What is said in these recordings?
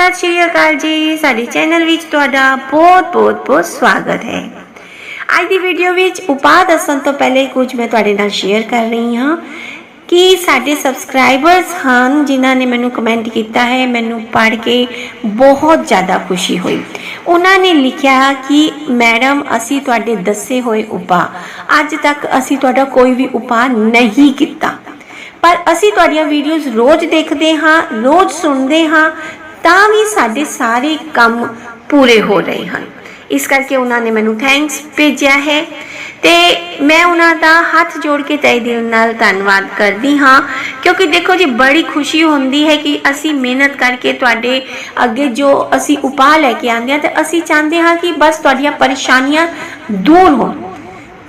ਸਤਿ ਸ਼੍ਰੀ ਅਕਾਲ ਜੀ। ਸਾਡੇ ਚੈਨਲ ਵਿੱਚ ਤੁਹਾਡਾ ਬਹੁਤ ਬਹੁਤ ਸਵਾਗਤ ਹੈ। ਅੱਜ ਦੀ ਵੀਡੀਓ ਵਿੱਚ ਉਪਾਅ ਦੱਸਣ ਤੋਂ ਪਹਿਲੇ ਕੁਝ ਮੈਂ ਤੁਹਾਡੇ ਨਾਲ ਸ਼ੇਅਰ ਕਰ ਰਹੀ ਹਾਂ ਕਿ ਸਾਡੇ ਸਬਸਕ੍ਰਾਈਬਰਸ ਹਨ ਜਿਨ੍ਹਾਂ ਨੇ ਮੈਨੂੰ ਕਮੈਂਟ ਕੀਤਾ ਹੈ, ਮੈਨੂੰ ਪੜ੍ਹ ਕੇ ਬਹੁਤ ਜ਼ਿਆਦਾ ਖੁਸ਼ੀ ਹੋਈ। ਉਹਨਾਂ ਨੇ ਲਿਖਿਆ ਕਿ, ਮੈਡਮ, ਅਸੀਂ ਤੁਹਾਡੇ ਦੱਸੇ ਹੋਏ ਉਪਾਅ। ਅੱਜ ਤੱਕ ਅਸੀਂ ਤੁਹਾਡਾ ਕੋਈ ਵੀ ਉਪਾਅ ਨਹੀਂ ਕੀਤਾ। ਪਰ ਅਸੀਂ ਤੁਹਾਡੀਆਂ ਵੀਡੀਓਜ਼ ਰੋਜ਼ ਦੇਖਦੇ ਹਾਂ, ਰੋਜ਼ ਸੁਣਦੇ ਹਾਂ ਤਾਂ ਵੀ ਸਾਡੇ ਸਾਰੇ ਕੰਮ ਪੂਰੇ ਹੋ ਰਹੇ ਹਨ। ਇਸ ਕਰਕੇ ਉਹਨਾਂ ਨੇ ਮੈਨੂੰ ਥੈਂਕਸ ਭੇਜਿਆ ਹੈ ਤੇ ਮੈਂ ਉਹਨਾਂ ਦਾ ਹੱਥ ਜੋੜ ਕੇ ਤਹਿ ਦਿਲ ਨਾਲ ਧੰਨਵਾਦ ਕਰਦੀ ਹਾਂ, ਕਿਉਂਕਿ ਦੇਖੋ ਜੀ, ਬੜੀ ਖੁਸ਼ੀ ਹੁੰਦੀ ਹੈ ਕਿ ਅਸੀਂ ਮਿਹਨਤ ਕਰਕੇ ਤੁਹਾਡੇ ਅੱਗੇ ਜੋ ਅਸੀਂ ਉਪਾਅ ਲੈ ਕੇ ਆਉਂਦੇ ਹਾਂ ਤੇ ਅਸੀਂ ਚਾਹੁੰਦੇ ਹਾਂ ਕਿ ਬਸ ਤੁਹਾਡੀਆਂ ਪਰੇਸ਼ਾਨੀਆਂ ਦੂਰ ਹੋਣ।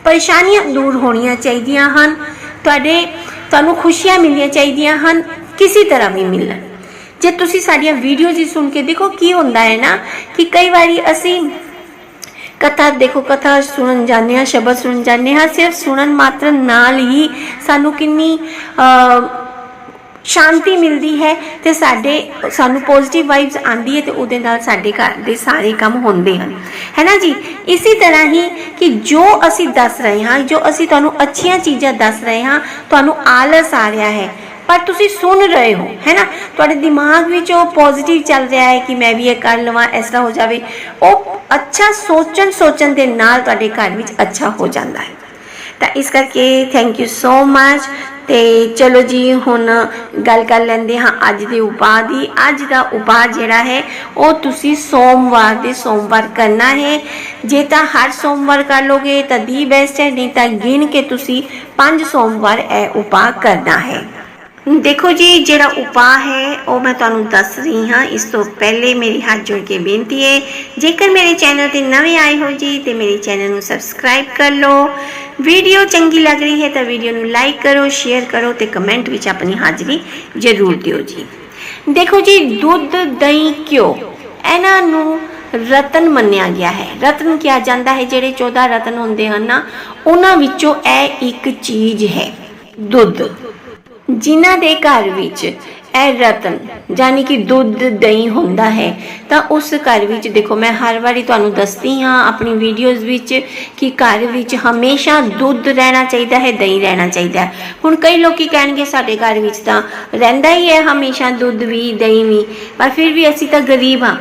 ਪਰੇਸ਼ਾਨੀਆਂ ਦੂਰ ਹੋਣੀਆਂ ਚਾਹੀਦੀਆਂ ਹਨ, ਤੁਹਾਡੇ, ਤੁਹਾਨੂੰ ਖੁਸ਼ੀਆਂ ਮਿਲਣੀਆਂ ਚਾਹੀਦੀਆਂ ਹਨ, ਕਿਸੇ ਤਰ੍ਹਾਂ ਵੀ ਮਿਲਣ। ਜੇ ਤੁਸੀਂ ਸਾਡੀਆਂ ਵੀਡੀਓਜ਼ ਹੀ ਸੁਣ ਕੇ ਦੇਖੋ ਕੀ ਹੁੰਦਾ ਹੈ ਨਾ, ਕਿ ਕਈ ਵਾਰੀ ਅਸੀਂ ਕਥਾ ਦੇਖੋ, ਕਥਾ ਸੁਣਨ ਜਾਂਦੇ ਹਾਂ, ਸ਼ਬਦ ਸੁਣਨ ਜਾਂਦੇ ਹਾਂ, ਸਿਰਫ ਸੁਣਨ ਮਾਤਰ ਨਾਲ ਹੀ ਸਾਨੂੰ ਕਿੰਨੀ ਸ਼ਾਂਤੀ ਮਿਲਦੀ ਹੈ ਤੇ ਸਾਡੇ, ਸਾਨੂੰ ਪੋਜ਼ਿਟਿਵ ਵਾਈਬਸ ਆਉਂਦੀ ਹੈ ਤੇ ਉਹਦੇ ਨਾਲ ਸਾਡੇ ਘਰ ਦੇ ਸਾਰੇ ਕੰਮ ਹੁੰਦੇ ਹਨ। ਹੈ ਨਾ ਜੀ? ਇਸੇ ਤਰ੍ਹਾਂ ਹੀ ਕਿ ਜੋ ਅਸੀਂ ਦੱਸ ਰਹੇ ਹਾਂ, ਜੋ ਅਸੀਂ ਤੁਹਾਨੂੰ ਅੱਛੀਆਂ ਚੀਜ਼ਾਂ ਦੱਸ ਰਹੇ ਹਾਂ, ਤੁਹਾਨੂੰ ਆਲਸ ਆ ਰਿਹਾ ਹੈ। ਪਰ ਤੁਸੀਂ ਸੁਣ ਰਹੇ ਹੋ, ਹੈ ਨਾ? ਤੁਹਾਡੇ ਦਿਮਾਗ ਵਿੱਚ ਉਹ ਪੋਜ਼ਿਟਿਵ ਚੱਲ ਰਿਹਾ ਹੈ ਕਿ ਮੈਂ ਵੀ ਇਹ ਕਰ ਲਵਾਂ, ਇਸ ਤਰ੍ਹਾਂ ਹੋ ਜਾਵੇ। ਉਹ ਅੱਛਾ ਸੋਚਣ ਸੋਚਣ ਦੇ ਨਾਲ ਤੁਹਾਡੇ ਘਰ ਵਿੱਚ ਅੱਛਾ ਹੋ ਜਾਂਦਾ ਹੈ। ਤਾਂ ਇਸ ਕਰਕੇ ਥੈਂਕ ਯੂ ਸੋ ਮੱਚ ਤੇ ਚਲੋ ਜੀ, ਹੁਣ ਗੱਲ ਕਰ ਲੈਂਦੇ ਹਾਂ ਅੱਜ ਦੇ ਉਪਾਅ ਦੀ। ਅੱਜ ਦਾ ਉਪਾਅ ਜਿਹੜਾ ਹੈ, ਉਹ ਤੁਸੀਂ ਸੋਮਵਾਰ ਦੇ ਸੋਮਵਾਰ ਕਰਨਾ ਹੈ। ਜੇ ਤਾਂ ਹਰ ਸੋਮਵਾਰ ਕਰ ਲੋਗੇ, ਤਾਂ ਦੀ ਬੈਸਟ ਹੈ, ਨਹੀਂ ਤਾਂ ਗਿਣ ਕੇ ਤੁਸੀਂ ਪੰਜ ਸੋਮਵਾਰ ਇਹ ਉਪਾਅ ਕਰਨਾ ਹੈ। ਦੇਖੋ ਜੀ, ਜਿਹੜਾ ਉਪਾਅ ਹੈ, ਉਹ ਮੈਂ ਤੁਹਾਨੂੰ ਦੱਸ ਰਹੀ ਹਾਂ। ਇਸ ਤੋਂ ਪਹਿਲੇ ਮੇਰੀ ਹੱਥ ਜੋੜ ਕੇ ਬੇਨਤੀ ਹੈ, ਜੇਕਰ ਮੇਰੇ ਚੈਨਲ ਤੇ ਨਵੇਂ ਆਏ ਹੋ ਜੀ, ਤੇ ਮੇਰੇ ਚੈਨਲ ਨੂੰ ਸਬਸਕ੍ਰਾਈਬ ਕਰ ਲਓ। ਵੀਡੀਓ ਚੰਗੀ ਲੱਗ ਰਹੀ ਹੈ ਤਾਂ ਵੀਡੀਓ ਨੂੰ ਲਾਈਕ ਕਰੋ, ਸ਼ੇਅਰ ਕਰੋ ਤੇ ਕਮੈਂਟ ਵਿੱਚ ਆਪਣੀ ਹਾਜ਼ਰੀ ਜ਼ਰੂਰ ਦਿਓ ਜੀ। ਦੇਖੋ ਜੀ, ਦੁੱਧ, ਦਹੀਂ, ਘਿਓ, ਇਹਨਾਂ ਨੂੰ ਰਤਨ ਮੰਨਿਆ ਗਿਆ ਹੈ। ਰਤਨ ਕਿਹਾ ਜਾਂਦਾ ਹੈ, ਜਿਹੜੇ 14 ਰਤਨ ਹੁੰਦੇ ਹਨ ਨਾ, ਉਹਨਾਂ ਵਿੱਚੋਂ ਇਹ ਇੱਕ ਚੀਜ਼ ਹੈ, ਦੁੱਧ। ਜਿਨ੍ਹਾਂ ਦੇ ਘਰ ਵਿੱਚ ਇਹ ਰਤਨ ਯਾਨੀ ਕਿ ਦੁੱਧ, ਦਹੀਂ ਹੁੰਦਾ ਹੈ, ਤਾਂ ਉਸ ਘਰ ਵਿੱਚ ਦੇਖੋ, ਮੈਂ ਹਰ ਵਾਰੀ ਤੁਹਾਨੂੰ ਦੱਸਦੀ ਹਾਂ ਆਪਣੀ ਵੀਡੀਓਜ਼ ਵਿੱਚ ਕਿ ਘਰ ਵਿੱਚ ਹਮੇਸ਼ਾ ਦੁੱਧ ਰਹਿਣਾ ਚਾਹੀਦਾ ਹੈ, ਦਹੀਂ ਰਹਿਣਾ ਚਾਹੀਦਾ ਹੈ। ਹੁਣ ਕਈ ਲੋਕੀ ਕਹਿਣਗੇ ਸਾਡੇ ਘਰ ਵਿੱਚ ਤਾਂ ਰਹਿੰਦਾ ਹੀ ਹੈ ਹਮੇਸ਼ਾ ਦੁੱਧ ਵੀ, ਦਹੀਂ ਵੀ, ਪਰ ਫਿਰ ਵੀ ਅਸੀਂ ਤਾਂ ਗਰੀਬ ਹਾਂ।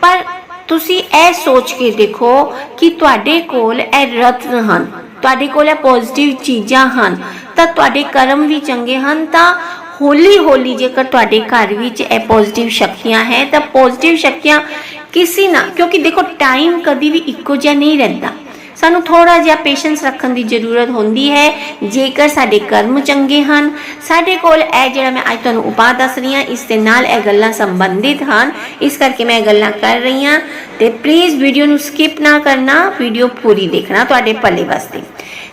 ਪਰ ਤੁਸੀਂ ਇਹ ਸੋਚ ਕੇ ਦੇਖੋ ਕਿ ਤੁਹਾਡੇ ਕੋਲ ਇਹ ਰਤਨ ਹਨ, ਤੁਹਾਡੇ ਕੋਲ ਇਹ ਪੋਜ਼ਿਟਿਵ ਚੀਜ਼ਾਂ ਹਨ ਤਾਂ ਤੁਹਾਡੇ ਕਰਮ ਵੀ ਚੰਗੇ ਹਨ, ਤਾਂ ਹੌਲੀ ਹੌਲੀ ਜੇਕਰ ਤੁਹਾਡੇ ਘਰ ਵਿੱਚ ਇਹ ਪੋਜ਼ਿਟਿਵ ਸ਼ਕਤੀਆਂ ਹੈ, ਤਾਂ ਪੋਜ਼ਿਟਿਵ ਸ਼ਕਤੀਆਂ ਕਿਸੇ ਨਾ, ਕਿਉਂਕਿ ਦੇਖੋ ਟਾਈਮ ਕਦੀ ਵੀ ਇੱਕੋ ਜਿਹਾ ਨਹੀਂ ਰਹਿੰਦਾ। ਸਾਨੂੰ ਥੋੜਾ ਜਿਹਾ ਪੇਸ਼ੈਂਸ ਰੱਖਣ ਦੀ ਜ਼ਰੂਰਤ ਹੁੰਦੀ ਹੈ, ਜੇਕਰ ਸਾਡੇ ਕਰਮ ਚੰਗੇ ਹਨ। ਸਾਡੇ ਕੋਲ ਇਹ ਜਿਹੜਾ ਮੈਂ ਅੱਜ ਤੁਹਾਨੂੰ ਉਪਾਅ ਦੱਸ ਰਹੀ ਹਾਂ, ਇਸ ਦੇ ਨਾਲ ਇਹ ਗੱਲਾਂ ਸੰਬੰਧਿਤ ਹਨ। ਇਸ ਕਰਕੇ ਮੈਂ ਇਹ ਗੱਲਾਂ ਕਰ ਰਹੀ ਹਾਂ। ਤੇ ਪਲੀਜ਼ ਵੀਡੀਓ ਨੂੰ ਸਕਿਪ ਨਾ ਕਰਨਾ ਵੀਡੀਓ ਪੂਰੀ ਦੇਖਣਾ ਤੁਹਾਡੇ ਭਲੇ ਵਾਸਤੇ।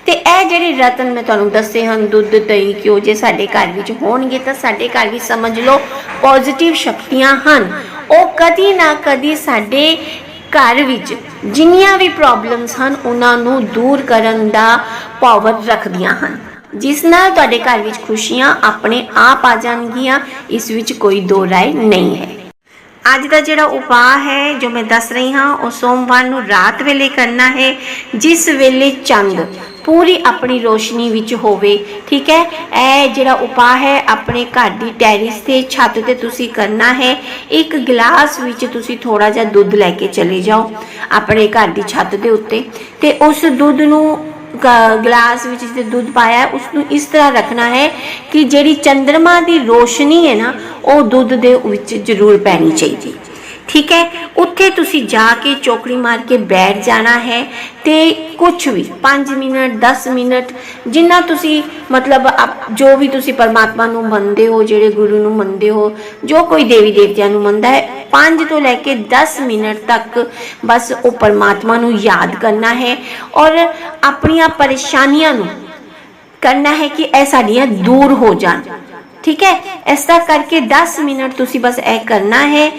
ਤੇ ਇਹ ਜਿਹੜੇ ਰਤਨ ਮੈਂ ਤੁਹਾਨੂੰ ਦੱਸੇ ਹਨ, ਦੁੱਧ, ਦਹੀਂ, ਘਿਓ ਜੇ ਸਾਡੇ ਘਰ ਵਿੱਚ ਹੋਣਗੇ ਤਾਂ ਸਾਡੇ ਘਰ ਵਿੱਚ ਸਮਝ ਲਓ ਪੋਜ਼ਿਟਿਵ ਸ਼ਕਤੀਆਂ ਹਨ। ਉਹ ਕਦੀ ਨਾ ਕਦੀ ਸਾਡੇ ਘਰ ਵਿੱਚ ਜਿੰਨੀਆਂ ਵੀ ਪ੍ਰੋਬਲਮਸ ਹਨ, ਉਹਨਾਂ ਨੂੰ ਦੂਰ ਕਰਨ ਦਾ ਪਾਵਰ ਰੱਖਦੀਆਂ ਹਨ। ਜਿਸ ਨਾਲ ਤੁਹਾਡੇ ਘਰ ਵਿੱਚ ਖੁਸ਼ੀਆਂ ਆਪਣੇ ਆਪ ਆ ਜਾਣਗੀਆਂ, ਇਸ ਵਿੱਚ ਕੋਈ ਦੋ ਰਾਏ ਨਹੀਂ ਹੈ। ਅੱਜ ਦਾ ਜਿਹੜਾ ਉਪਾਅ ਹੈ, ਜੋ ਮੈਂ ਦੱਸ ਰਹੀ ਹਾਂ, ਉਹ ਸੋਮਵਾਰ ਨੂੰ ਰਾਤ ਵੇਲੇ ਕਰਨਾ ਹੈ, ਜਿਸ ਵੇਲੇ ਚੰਦ ਪੂਰੀ ਆਪਣੀ ਰੋਸ਼ਨੀ ਵਿੱਚ ਹੋਵੇ, ਠੀਕ ਹੈ? ਇਹ ਜਿਹੜਾ ਉਪਾਅ ਹੈ, ਆਪਣੇ ਘਰ ਦੀ ਟੈਰਿਸ ਤੇ ਛੱਤ ਤੇ ਤੁਸੀਂ ਕਰਨਾ ਹੈ, ਇੱਕ ਗਲਾਸ ਵਿੱਚ ਤੁਸੀਂ ਥੋੜਾ ਜਿਹਾ ਦੁੱਧ ਲੈ ਕੇ ਚਲੇ ਜਾਓ, ਆਪਣੇ ਘਰ ਦੀ ਛੱਤ ਦੇ ਉੱਤੇ, ਤੇ ਉਸ ਦੁੱਧ ਨੂੰ ਗਲਾਸ ਵਿੱਚ ਜਿੱਥੇ ਦੁੱਧ ਪਾਇਆ ਹੈ, ਉਸ ਨੂੰ ਇਸ ਤਰ੍ਹਾਂ ਰੱਖਣਾ ਹੈ ਕਿ ਜਿਹੜੀ ਚੰ드ਰਮਾ ਦੀ ਰੋਸ਼ਨੀ ਹੈ ਨਾ ਉਹ ਦੁੱਧ ਦੇ ਵਿੱਚ ਜ਼ਰੂਰ ਪੈਣੀ ਚਾਹੀਦੀ। ਠੀਕ ਹੈ? ਉੱਥੇ ਤੁਸੀਂ ਜਾ ਕੇ ਚੌਕੜੀ ਮਾਰ ਕੇ ਬੈਠ ਜਾਣਾ ਹੈ ਤੇ ਕੁਝ ਵੀ 5 ਮਿੰਟ 10 ਮਿੰਟ ਜਿੰਨਾ ਤੁਸੀਂ ਮਤਲਬ ਆਪ- ਜੋ ਵੀ ਤੁਸੀਂ ਪਰਮਾਤਮਾ ਨੂੰ ਮੰਨਦੇ ਹੋ ਜਿਹੜੇ ਗੁਰੂ ਨੂੰ ਮੰਨਦੇ ਹੋ ਜੋ ਕੋਈ ਦੇਵੀ ਦੇਵਤਿਆਂ ਨੂੰ ਮੰਨਦਾ ਹੈ 5 ਤੋਂ ਲੈ ਕੇ 10 ਮਿੰਟ ਤੱਕ ਬਸ ਉਹ ਪਰਮਾਤਮਾ ਨੂੰ ਯਾਦ ਕਰਨਾ ਹੈ ਔਰ ਆਪਣੀਆਂ ਪਰੇਸ਼ਾਨੀਆਂ ਨੂੰ ਕਰਨਾ ਹੈ ਕਿ ਇਹ ਸਾਡੀਆਂ ਦੂਰ ਹੋ ਜਾਣ। ਠੀਕ ਹੈ? ਇਸ ਤਰ੍ਹਾਂ ਕਰਕੇ 10 ਮਿੰਟ ਤੁਸੀਂ ਬਸ ਇਹ ਕਰਨਾ ਹੈ।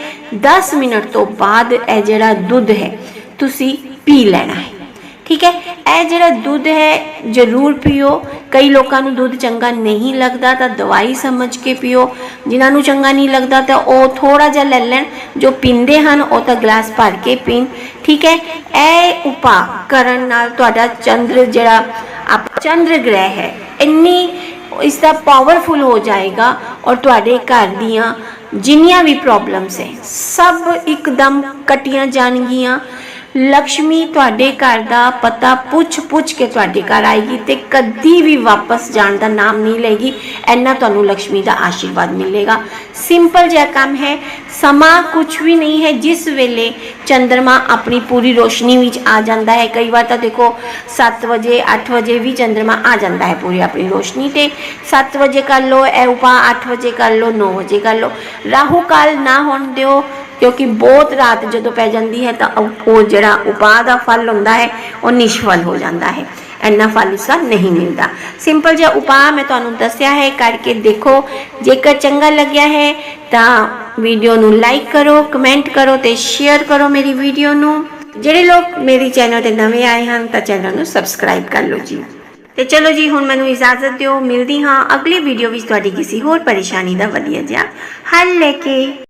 10 ਮਿੰਟ ਤੋਂ ਬਾਅਦ ਇਹ ਜਿਹੜਾ ਦੁੱਧ ਹੈ, ਤੁਸੀਂ ਪੀ ਲੈਣਾ ਹੈ। ਠੀਕ ਹੈ? ਇਹ ਜਿਹੜਾ ਦੁੱਧ ਹੈ, ਜ਼ਰੂਰ ਪੀਓ। ਕਈ ਲੋਕਾਂ ਨੂੰ ਦੁੱਧ ਚੰਗਾ ਨਹੀਂ ਲੱਗਦਾ ਤਾਂ ਦਵਾਈ ਸਮਝ ਕੇ ਪੀਓ। ਜਿਨ੍ਹਾਂ ਨੂੰ ਚੰਗਾ ਨਹੀਂ ਲੱਗਦਾ ਤਾਂ ਉਹ ਥੋੜਾ ਜਿਹਾ ਲੈ ਲੈਣ। ਜੋ ਪੀਂਦੇ ਹਨ, ਉਹ ਤਾਂ ਗਲਾਸ ਭਰ ਕੇ ਪੀਣ। ਠੀਕ ਹੈ? ਇਹ ਉਪਾਅ ਕਰਨ ਨਾਲ ਤੁਹਾਡਾ ਚੰਦਰ ਜਿਹੜਾ, ਆਪ ਚੰਦਰ ਗ੍ਰਹਿ ਹੈ, ਇੰਨੀ ਇਸ ਦਾ ਪਾਵਰਫੁਲ ਹੋ ਜਾਏਗਾ ਔਰ ਤੁਹਾਡੇ ਘਰ ਦੀਆਂ ਜਿੰਨੀਆਂ ਵੀ ਪ੍ਰੋਬਲਮਸ ਹੈ, ਸਭ ਇੱਕਦਮ ਕਟੀਆਂ ਜਾਣਗੀਆਂ। ਲਕਸ਼ਮੀ, ਤੁਹਾਡੇ ਘਰ ਦਾ ਪਤਾ ਪੁੱਛ-ਪੁੱਛ ਕੇ ਤੁਹਾਡੇ ਘਰ ਆਏਗੀ ਤੇ ਕਦੀ ਵੀ ਵਾਪਸ ਜਾਣ ਦਾ ਨਾਮ ਨਹੀਂ ਲਏਗੀ। ਐਨਾ ਤੁਹਾਨੂੰ ਲਕਸ਼ਮੀ ਦਾ ਆਸ਼ੀਰਵਾਦ ਮਿਲੇਗਾ। ਸਿੰਪਲ ਜਿਹਾ ਕੰਮ ਹੈ। ਸਮਾਂ ਕੁਝ ਵੀ ਨਹੀਂ ਹੈ। ਜਿਸ ਵੇਲੇ ਚੰਦਰਮਾ ਆਪਣੀ ਪੂਰੀ ਰੋਸ਼ਨੀ ਵਿੱਚ ਆ ਜਾਂਦਾ ਹੈ, ਕਈ ਵਾਰ ਤਾਂ ਦੇਖੋ 7 ਵਜੇ 8 ਵਜੇ ਵੀ ਚੰਦਰਮਾ ਆ ਜਾਂਦਾ ਹੈ ਪੂਰੀ ਆਪਣੀ ਰੋਸ਼ਨੀ ਤੇ। 7 ਵਜੇ ਕਰ ਲੋ ਇਹ ਉਪਾ 8 ਵਜੇ ਕਰ ਲੋ 9 ਵਜੇ ਕਰ ਲੋ ਰਾਹੂ ਕਾਲ ਨਾ ਹੋਣ ਦਿਓ। ਕਿਉਂਕਿ ਬਹੁਤ ਰਾਤ ਜਦੋਂ ਪੈ ਜਾਂਦੀ ਹੈ ਤਾਂ ਉਹ ਜਿਹੜਾ ਉਪਾਅ ਦਾ ਫਲ ਹੁੰਦਾ ਹੈ, ਉਹ ਨਿਸ਼ਫਲ ਹੋ ਜਾਂਦਾ ਹੈ। ਇੰਨਾ ਫਲ ਉਸਦਾ ਨਹੀਂ ਮਿਲਦਾ। ਸਿੰਪਲ ਜਿਹਾ ਉਪਾਅ ਮੈਂ ਤੁਹਾਨੂੰ ਦੱਸਿਆ ਹੈ, ਕਰਕੇ ਦੇਖੋ। ਜੇਕਰ ਚੰਗਾ ਲੱਗਿਆ ਹੈ, ਤਾਂ ਵੀਡੀਓ ਨੂੰ ਲਾਈਕ ਕਰੋ ਕਮੈਂਟ ਕਰੋ ਤੇ ਸ਼ੇਅਰ ਕਰੋ ਮੇਰੀ ਵੀਡੀਓ ਨੂੰ। ਜਿਹੜੇ ਲੋਕ ਮੇਰੀ ਚੈਨਲ ਤੇ ਨਵੇਂ ਆਏ ਹਨ, ਤਾਂ ਚੈਨਲ ਨੂੰ ਸਬਸਕ੍ਰਾਈਬ ਕਰ ਲਓ ਜੀ। ਤੇ ਚਲੋ ਜੀ, ਹੁਣ ਮੈਨੂੰ ਇਜਾਜ਼ਤ ਦਿਓ। ਮਿਲਦੀ ਹਾਂ ਅਗਲੀ ਵੀਡੀਓ ਵਿੱਚ ਤੁਹਾਡੀ ਕਿਸੇ ਹੋਰ ਪਰੇਸ਼ਾਨੀ ਦਾ ਵਧੀਆ ਜਿਹਾ ਹੱਲ ਲੈ ਕੇ।